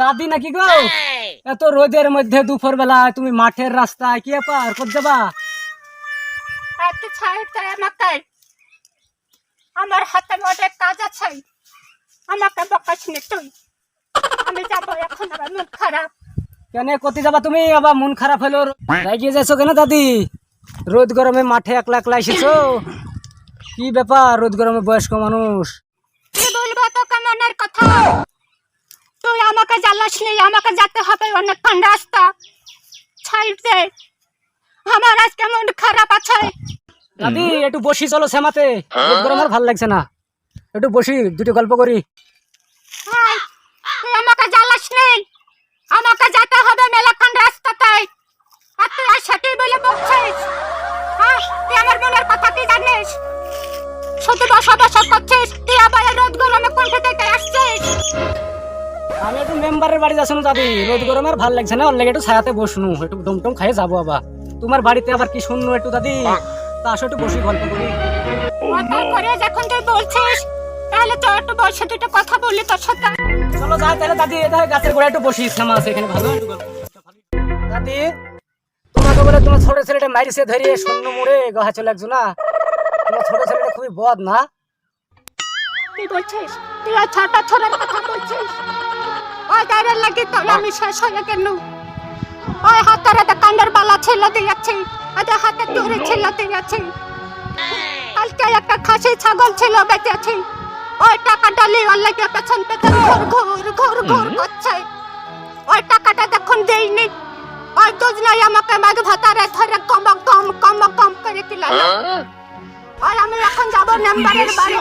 দাদি নাকি গো? এত রোদের মধ্যে দুপুর বেলা তুমি মাঠের রাস্তায় কি ব্যাপার কোথা যাবা? আমার হাতে অনেক কাজ আছে। আমাকে বকাস নি তুই। আমি যাব এখন আমার মন খারাপ। কেন কোথায় যাবা তুমি? আবার মন খারাপ হলো। রাগিয়ে যাচ্ছ কেন দাদি? রোদ গরমে মাঠে একলা একলা এসেছ? কি ব্যাপার রোদ গরমে বয়স্ক মানুষ? কি বলব তুই জ্বালাস আমাকে যেতে হবে অনেকক্ষণ রাস্তা। ছাইড আমার আজকে মন খারাপ আছে। দাদি একটু বসি চলো শ্যামাতে। আর ভালো লাগছে না। একটু বসি দুটো গল্প করি। তুই আমাকে জ্বালাস নি। আমাকে যেতে হবে মেলাক্ষণ রাস্তাতে। আর তুই আর সেটাই বলে বলছিস তুই আমার মনের কথা কি জানিস? শুধু বসা বসা করছিস তুই আবার মেম্বারের বাড়ি যাচ্ছি দাদি? রোদ গরমে আর ভালো লাগছে না লেগে একটু ছায়াতে বসনু একটু দম টম খাইয়ে যাব আবার। তোমার বাড়িতে আবার কি শুননু একটু দাদি? তা আসো একটু বসি গল্প করি। যখন তুই বলছিস তাহলে তো একটু বসে দুটো কথা বললি তোর সাথে। চলো যাই তাহলে দাদি এটা গাছের গোড়ায় একটু বসি শ্যামা আছে এখানে ভালো। দাদি তোমাকে বলে তোমার ছোট ছেলেটা মারিছে ধরিয়ে শূন্য মুড়ে গহা চলে একজন। না তোমার ছোট ছেলেটা খুবই বদ না? তুই বলছিস তুই আর ছোট ছোটের কথা বলছিস? ওই গাড়ির লাগি তো আমি শেষ হয়ে গেল। ওই হাতের দোকানের বালা ছিল দিয়েছি ওদের হাতে চুরি ছিল দিয়েছি। কালকে একটা খাসি ছাগল ছিল বেঁচেছি ওই টাকা ডালি ওর লাগে পেছন পেছন ঘুর ঘুর ঘুর ঘুর করছে। ওই টাকাটা দেখুন দেইনি ওই দুজনাই আমাকে মাঝ ভাতারে ধরে কম কম কম কম করে দিলাম আর আমি এখন যাব মেম্বারের বাড়ি।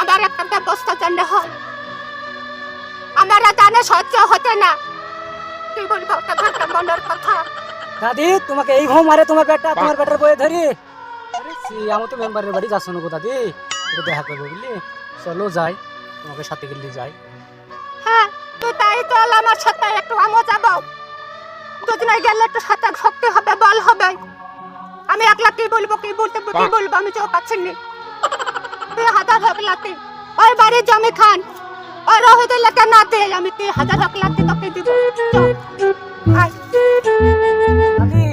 আমার একটা ব্যবস্থা জানতে হয়। আমার জানে সহ্য হতে না। তুই বলব একটা মনের কথা। দাদি তোমাকে এই ঘুম মারে তোমার বেটা তোমার বেটার বয়ে ধরি। আরে সি, আমি তো মেম্বারের বাড়ি যাচ্ছ না দাদি। একটু দেখা করব বুঝলি? চলো যাই তোমাকে সাথে গেলে যাই। হ্যাঁ তুই তাই চল আমার সাথে একটু আমিও যাব। দুজনে গেলে একটু সাথে শক্তি হবে বল হবে। আমি একলা কি বলব কি বলতে কি বলব আমি চোখ পাচ্ছি নি। তুই হাজার হোক লাতি ওই বাড়ির জমি খান। ওই আমি তুই হাজার হোক লাতি তোকে দিব চল। আয়। দাদি